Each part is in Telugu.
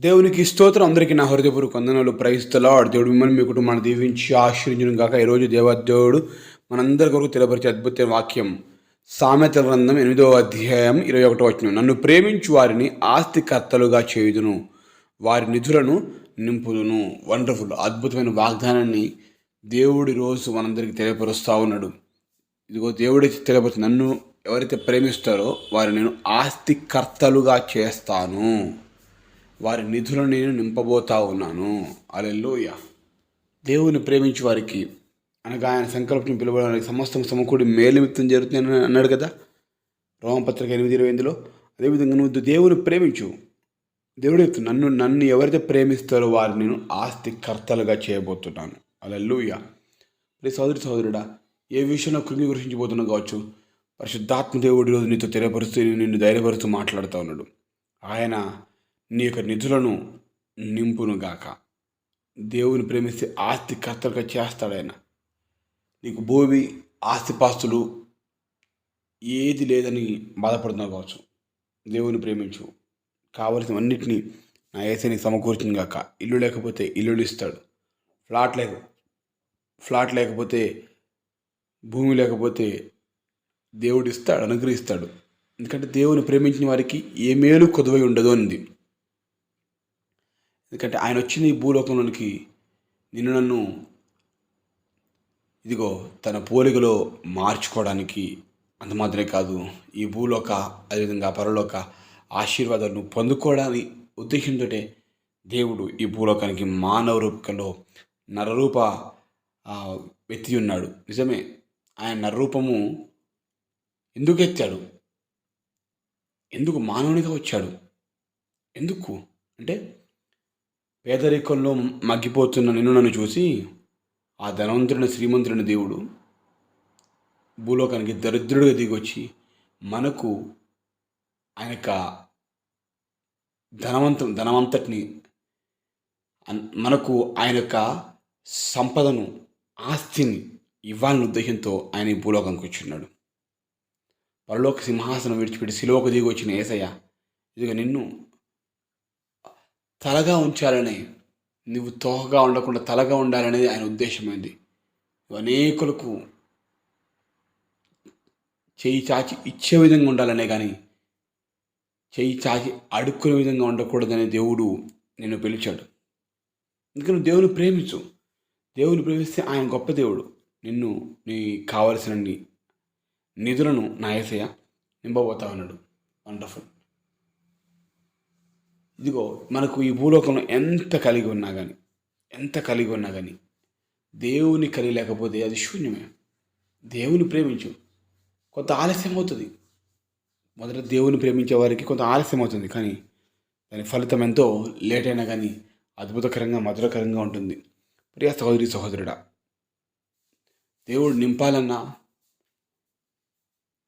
దేవునికి స్తోత్రం. అందరికీ నా హృదయపూర్వక వందనాలు. ప్రయిస్తలాడు దేవుడు మిమ్మల్ని మీ కుటుంబాన్ని దీవించి ఆశ్రయించడం కాక ఈరోజు దేవదేవుడు మనందరి కొరకు తెలపరిచే అద్భుతమైన వాక్యం. సామెతల గ్రంథం ఎనిమిదవ అధ్యాయం ఇరవై ఒకటో వచ్చిన నన్ను ప్రేమించు వారిని ఆస్తికర్తలుగా చేయుదును. వారి నిధులను నింపుదును. వండర్ఫుల్ అద్భుతమైన వాగ్దానాన్ని దేవుడి రోజు మనందరికీ తెలియపరుస్తూ ఉన్నాడు. ఇదిగో దేవుడి తెలియపరుస్తుంది నన్ను ఎవరైతే ప్రేమిస్తారో వారిని నేను ఆస్తికర్తలుగా చేస్తాను. వారి నిధులను నేను నింపబోతా ఉన్నాను. అలెల్లోయ దేవుని ప్రేమించి వారికి అనగా ఆయన సంకల్పం పిలువడానికి సమస్తం సమకూడి మేలుమిత్తం జరుగుతుందని అన్నాడు కదా? రోమపత్రిక ఎనిమిది ఇరవై ఎనిమిదిలో అదేవిధంగా నువ్వు దేవుని ప్రేమించు. దేవుడు నన్ను నన్ను ఎవరైతే ప్రేమిస్తారో వారిని నేను ఆస్తికర్తలుగా చేయబోతున్నాను. అలెల్లుయ మరి సోదరి సోదరుడా ఏ విషయంలో కృంగి కావచ్చు పరిశుద్ధాత్మ దేవుడి రోజు నీతో తెలియపరుస్తూ నిన్ను ధైర్యపరుస్తూ మాట్లాడుతూ ఉన్నాడు. ఆయన నీ యొక్క నిధులను నింపునుగాక. దేవుని ప్రేమిస్తే ఆస్తి కర్తలుగా చేస్తాడాయన నీకు భూమి ఆస్తిపాస్తులు ఏది లేదని బాధపడుతున్నావు కావచ్చు. దేవుని ప్రేమించు. కావలసినవన్నిటినీ నా ఏసని సమకూర్చింది కాక ఇల్లు లేకపోతే ఇల్లులు ఇస్తాడు. ఫ్లాట్ లేక ఫ్లాట్ లేకపోతే భూమి లేకపోతే దేవుడు ఇస్తాడు అనుగ్రహిస్తాడు. ఎందుకంటే దేవుని ప్రేమించిన వారికి ఏ మేలు కొదువై ఉండదు అనింది ఎందుకంటే ఆయన వచ్చిన ఈ భూలోకంలోనికి నిన్ను నన్ను ఇదిగో తన పోలికలో మార్చుకోవడానికి అంత మాత్రమే కాదు ఈ భూలోక అదేవిధంగా పరలోక ఆశీర్వాదాలను పొందుకోవడానికి ఉద్దేశంతో దేవుడు ఈ భూలోకానికి మానవ రూపంలో నరరూప వ్యక్తి ఉన్నాడు. నిజమే ఆయన నరరూపము ఎందుకు ఎత్తాడు? ఎందుకు మానవునిగా వచ్చాడు? ఎందుకు? అంటే పేదరికంలో మగ్గిపోతున్న నిన్ను నన్ను చూసి ఆ ధనవంతుడిని శ్రీమంతుడిని దేవుడు భూలోకానికి దరిద్రుడిగా దిగొచ్చి మనకు ఆయన యొక్క ధనవంతం ధనవంతటిని అన్- మనకు ఆయన యొక్క సంపదను ఆస్తిని ఇవ్వాలని ఉద్దేశంతో ఆయన ఈ భూలోకానికి వచ్చిన్నాడు పరలోక సింహాసనం విడిచిపెట్టి శిలోక దిగి వచ్చిన ఏసయ్య ఇదిగో నిన్ను తలగా ఉంచాలని నువ్వు తోకగా ఉండకుండా తలగా ఉండాలనేది ఆయన ఉద్దేశమైంది అనేకులకు చేయి చాచి ఇచ్చే విధంగా ఉండాలనే కానీ చేయి చాచి అడుక్కునే విధంగా ఉండకూడదనే దేవుడు నిన్ను పిలిచాడు. ఇంకా నువ్వు దేవుని ప్రేమించు. దేవుని ప్రేమిస్తే ఆయన గొప్ప దేవుడు. నిన్ను నీ కావలసిన నిధులను నా నింపబోతా ఉన్నాడు. వండర్ఫుల్ ఇదిగో మనకు ఈ భూలోకంలో ఎంత కలిగి ఉన్నా కానీ ఎంత కలిగి ఉన్నా కానీ దేవుని కలిగి లేకపోతే అది శూన్యమే. దేవుని ప్రేమించు. కొంత ఆలస్యం అవుతుంది. మొదట దేవుని ప్రేమించే వారికి కొంత ఆలస్యం అవుతుంది. కానీ దాని ఫలితం ఎంతో లేట్ అయినా కానీ అద్భుతకరంగా మధురకరంగా ఉంటుంది. ప్రియ సహోదరి సహోదరుడా దేవుడు నింపాలన్నా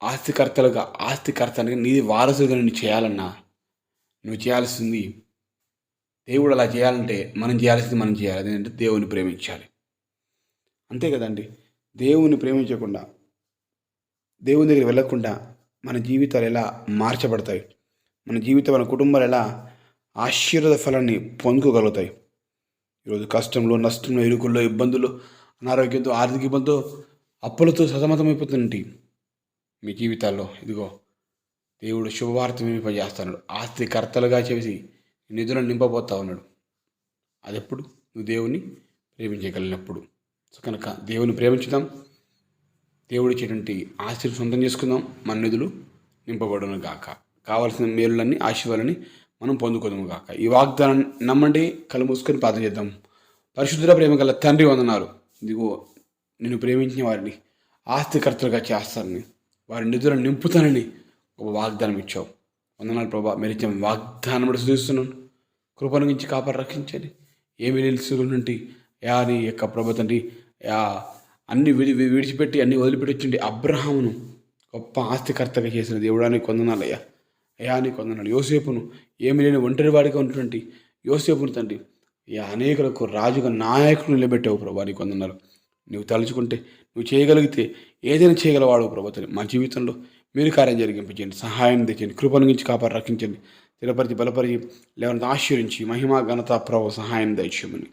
ఆస్తికర్తలుగా ఆస్తికర్తలుగా నీది వారసుగా నిన్ను చేయాలన్నా నువ్వు చేయాల్సింది దేవుడు అలా చేయాలంటే మనం చేయాల్సింది మనం చేయాలి. అదేంటంటే దేవుని ప్రేమించాలి. అంతే కదండి? దేవుని ప్రేమించకుండా దేవుని దగ్గర వెళ్ళకుండా మన జీవితాలు ఎలా మార్చబడతాయి? మన జీవితం మన కుటుంబాలు ఎలా ఆశీర్వాద ఫలాన్ని పొందుకోగలుగుతాయి? ఈరోజు కష్టంలో నష్టంలో ఇరుకుల్లో ఇబ్బందులు అనారోగ్యంతో ఆర్థిక ఇబ్బందితో అప్పులతో సతమతమైపోతుంటే మీ జీవితాల్లో. ఇదిగో దేవుడు శుభవార్త వినిపజేస్తున్నాడు ఆస్తికర్తలుగా చేసి నిధులను నింపబోతా ఉన్నాడు. అది ఎప్పుడు నువ్వు దేవుని ప్రేమించగలిగినప్పుడు. సో కనుక దేవుని ప్రేమించుదాం. దేవుడు ఇచ్చేటువంటి ఆస్తిని సొంతం చేసుకుందాం. మన నిధులు నింపబడను గాక. కావాల్సిన మేలులన్నీ ఆశీర్వాలని మనం పొందుకోదాము గాక. ఈ వాగ్దానం నమ్మండి. కళ్ళు మూసుకొని ప్రార్థన చేద్దాం. పరిశుద్ధుల ప్రేమ గల తండ్రి వందనాలు. ఇదిగో నిన్ను ప్రేమించిన వారిని ఆస్తికర్తలుగా చేస్తానని వారి నిధులను నింపుతానని ఒక వాగ్దానం ఇచ్చావు. వందనాలు ప్రభా మీరు ఇచ్చిన వాగ్దానం కూడా చూస్తున్నాను కృపను నుంచి కాపాడు రక్షించండి. ఏమి నిలుసు నుండి యా నీ యొక్క ప్రభు తండ్రి యా అన్ని విడి విడిచిపెట్టి అన్ని వదిలిపెట్టి వచ్చిండి అబ్రహామును. గొప్ప ఆస్తికర్తగా చేసిన దేవుడానికి కొందనాలయ్యా అయ్యా. నీ కొందనాలు యోసేపును ఏమి లేని ఒంటరి వాడిగా ఉన్నటువంటి యోసేపును తండ్రి ఈ అనేకులకు రాజుగా నాయకులు నిలబెట్టావు ప్రభా నీ కొందనాలు నువ్వు తలుచుకుంటే నువ్వు చేయగలిగితే ఏదైనా చేయగలవాడు ప్రభు మా జీవితంలో మీరు కార్యం జరిగింపించండి సహాయం తెచ్చండి కృపను గురించి కాపాడు రక్షించండి. స్థిరపరిచి బలపరిచి లేవనంత ఆశీర్వించి మహిమా ఘనత ప్రభు సహాయం దయచేయమని.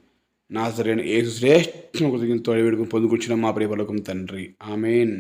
నా సరైన ఏసు శ్రేష్ఠం కృతజ్ఞతతో వేడుకుని పొందుకొచ్చిన మా ప్రియ పలకం తండ్రి. ఆమెన్.